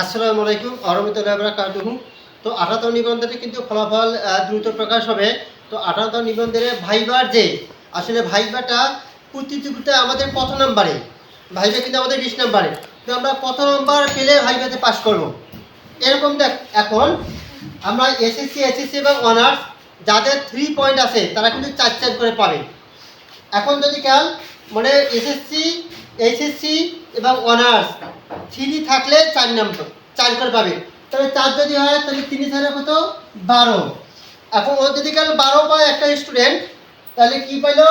আসসালামু আলাইকুম আরবিতুল্লাহ কাতুহু তো আঠারোতম নিবন্ধনে কিন্তু ফলাফল দ্রুত প্রকাশ হবে। তো আঠারোতম নিবন্ধনে ভাইবার যে, আসলে ভাইবাটা প্রতিযোগিতা আমাদের কত নাম্বারে। ভাইবা কিন্তু আমাদের বিশ নাম্বারে। তো আমরা কত নাম্বার পেলে ভাইবাতে পাস করব। এরকম দেখ, এখন আমরা এসএসসি এসএসসি এবং অনার্স যাদের থ্রি পয়েন্ট আছে, তারা কিন্তু চার চার করে পাবে। এখন যদি খেয়াল মানে এসএসসি এইচএসসি এবং অনার্স থ্রি থাকলে চার নাম্বার চার করে পাবে। তাহলে চার যদি হয়, তাহলে তিন চারে কত? বারো। এখন ও যদি কাল বারো পায় একটা স্টুডেন্ট তাহলে কি পাইলো?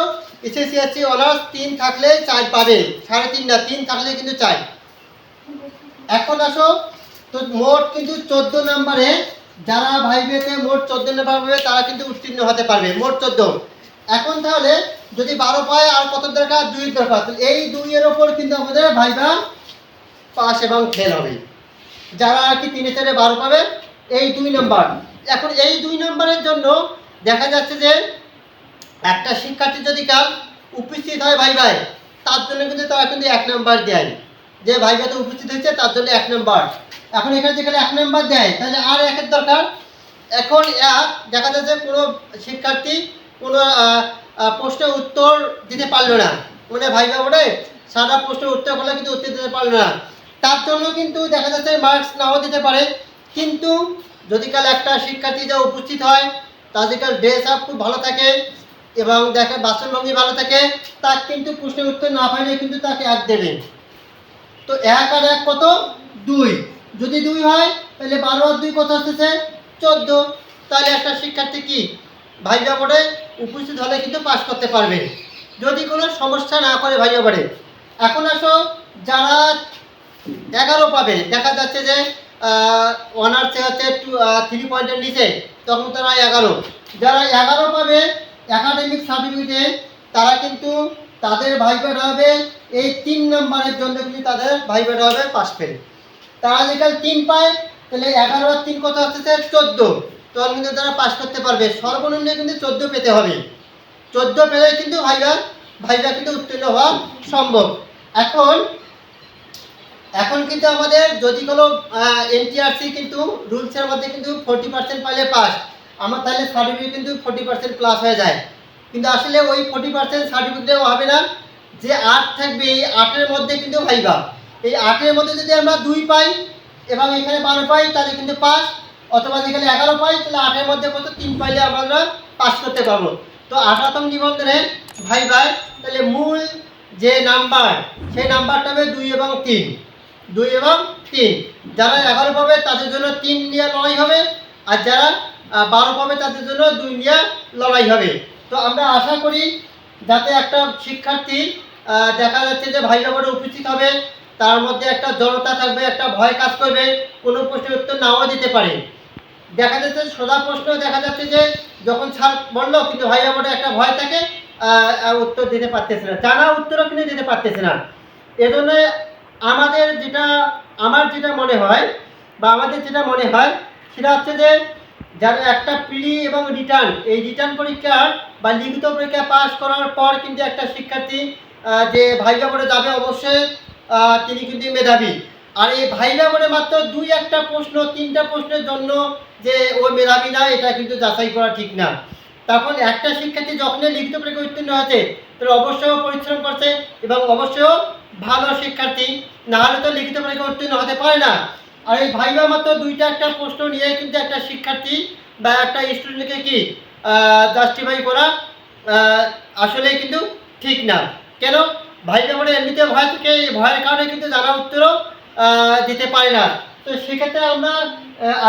এসএসসি এসসি অনার্স তিন থাকলে চার পাবে। সাড়ে তিন না, তিন থাকলে কিন্তু চার। এখন আসো, তো মোট কিন্তু চোদ্দ নাম্বারে যারা ভাইবেতে মোট চোদ্দ নাম্বার পাবে, তারা কিন্তু উত্তীর্ণ হতে পারবে, মোট চোদ্দ। এখন তাহলে যদি বারো পায়, আর কত দরকার? দুই দরকার। এই দুইয়ের ওপর কিন্তু আমাদের ভাইবা পাস এবং ফেল হবে। যারা আর কি তিনে চারে বারো পাবে, এই দুই নম্বর এখন এই দুই নম্বরের জন্য দেখা যাচ্ছে যে, একটা শিক্ষার্থী যদি কাল উপস্থিত হয় ভাই ভাই তার জন্য কিন্তু তারা কিন্তু এক নম্বর দেয়। যে ভাই ভাইতে উপস্থিত হয়েছে, তার জন্য এক নম্বর এখন এখানে যেখানে এক নম্বর দেয়, তাহলে আর একের দরকার। এখন এক দেখা যাচ্ছে কোনো শিক্ষার্থী কোনো প্রশ্নের উত্তর দিতে পারল না। মানে ভাই বলে, সারা প্রশ্নের উত্তর করলে কিন্তু উত্তর দিতে পারল না। তার জন্য কিন্তু দেখা যাচ্ছে মার্কস নাও দিতে পারে। কিন্তু যদি কাল একটা শিক্ষার্থী যা উপস্থিত হয় তাদের কাল ড্রেস আপ খুব ভালো থাকে এবং দেখে বাসনভঙ্গি ভালো থাকে, তার কিন্তু প্রশ্নের উত্তর না পাইলে কিন্তু তাকে এক দেবে। তো এক আর এক কত? দুই। যদি দুই হয়, তাহলে বারো আর দুই কত আসতেছে? চোদ্দ। তাহলে একটা শিক্ষার্থী কি? ভাইবা বোর্ডে উপস্থিত হলে কিন্তু পাশ করতে পারবে। যদি কোনো সমস্যা না করে ভাইবা বোর্ডে। এখন আসো, যারা এগারো পাবে। দেখা যাচ্ছে যে অনার্সে হচ্ছে টু থ্রি পয়েন্টের নিচে, তখন তারা এগারো। যারা এগারো পাবে একাডেমিক সার্টিফিকেটে তারা কিন্তু তাদের ভাইবাটা হবে, এই তিন নম্বরের জন্য কিন্তু তাদের ভাইবাটা হবে পাশ ফেল তারা যেখানে তিন পায়, তাহলে এগারো আর তিন কত আসতেছে চোদ্দ। তখন কিন্তু তারা পাশ করতে পারবে। সর্বনিম্ন কিন্তু চোদ্দ পেতে হবে। চোদ্দ পেলে কিন্তু ভাইবা ভাইবা কিন্তু উত্তীর্ণ হওয়া সম্ভব। এখন এখন কিন্তু আমাদের যদি কোনো এনটিআরসি কিন্তু রুলসের মধ্যে কিন্তু ফোর্টি পার্সেন্ট পাইলে পাস আমার তাহলে সার্টিফিকেট কিন্তু ফোর্টি পার্সেন্ট প্লাস হয়ে যায়। কিন্তু আসলে ওই ফোর্টি পার্সেন্ট সার্টিফিকেটও হবে না, যে আট থাকবে, এই আটের মধ্যে কিন্তু ভাইবা। এই আটের মধ্যে যদি আমরা দুই পাই এবং এখানে বারো পাই, তাহলে কিন্তু পাস অথবা যেখানে এগারো পাই, তাহলে আটের মধ্যে কত? তিন পাইলে আমরা পাস করতে পারব। তো আঠারোতম নিবন্ধনে ভাই ভাই তাহলে মূল যে নাম্বার সেই নাম্বারটা হবে দুই এবং তিন। দুই এবং তিন। যারা এগারো পাবে, তাদের জন্য তিন নিয়ে লড়াই হবে। আর যারা বারো পাবে, তাদের জন্য দুই নিয়ে লড়াই হবে। তো আমরা আশা করি যাতে একটা শিক্ষার্থী দেখা যাচ্ছে যে ভাই ব্যাপারে উপস্থিত হবে, তার মধ্যে একটা জড়তা থাকবে, একটা ভয় কাজ করবে, কোনো প্রশ্নের উত্তর নাও দিতে পারে। দেখা যাচ্ছে, সোজা প্রশ্ন দেখা যাচ্ছে যে, যখন স্যার বলল, কিন্তু ভাই ব্যাপারে একটা ভয় থাকে উত্তর দিতে পারতেছে না। জানা উত্তরও কিন্তু দিতে পারতেছে না। এজন্য আমাদের যেটা, আমার যেটা মনে হয়, বা আমাদের যেটা মনে হয়, সেটা হচ্ছে যে, যারা একটা প্রি এবং রিটার্ন, এই রিটার্ন পরীক্ষা বা লিখিত পরীক্ষা পাস করার পর কিন্তু একটা শিক্ষার্থী যে ভাইবা বোর্ডে যাবে অবশ্যই তিনি কিন্তু মেধাবী। আর এই ভাইবা বোর্ডে মাত্র দুই একটা প্রশ্ন, তিনটা প্রশ্নের জন্য যে ও মেধাবী না, এটা কিন্তু যাচাই করা ঠিক না। তখন একটা শিক্ষার্থী যখনই লিখিত পরীক্ষা উত্তীর্ণ হয়েছে তাহলে অবশ্যই পরিশ্রম করছে এবং অবশ্যই ভালো শিক্ষার্থী না হলে তো লিখিত পরীক্ষা উত্তীর্ণ হতে পারে না। আর এই ভাইবা মাত্র দুইটা একটা প্রশ্ন নিয়ে কিন্তু একটা শিক্ষার্থী বা একটা স্টুডেন্টকে কি জাস্টিফাই করা আসলে কিন্তু ঠিক না। কেন? ভাইবা মানে এমনিতে ভয় থেকে, এই ভয়ের কারণে কিন্তু জানা উত্তরও দিতে পারে না। তো সেক্ষেত্রে আমরা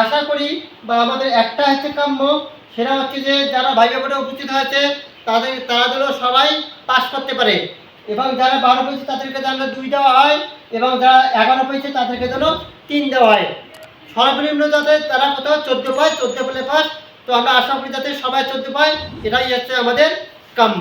আশা করি বা আমাদের একটা হচ্ছে কাম্য, সেটা হচ্ছে যে যারা ভাইবা বোর্ডে উপস্থিত হয়েছে, তাদের, তারা যেন সবাই পাশ করতে পারে। এবং যারা বারো পেয়েছে তাদেরকে যেন দুই দেওয়া হয়, এবং যারা এগারো পেয়েছে তাদেরকে যেন তিন দেওয়া হয়। সর্বনিম্ন যাতে তারা কোথাও চোদ্দ পায়, চোদ্দ পেলে পাস তো আমরা আশা করি যাতে সবাই চোদ্দ পায়, এটাই হচ্ছে আমাদের কাম্য।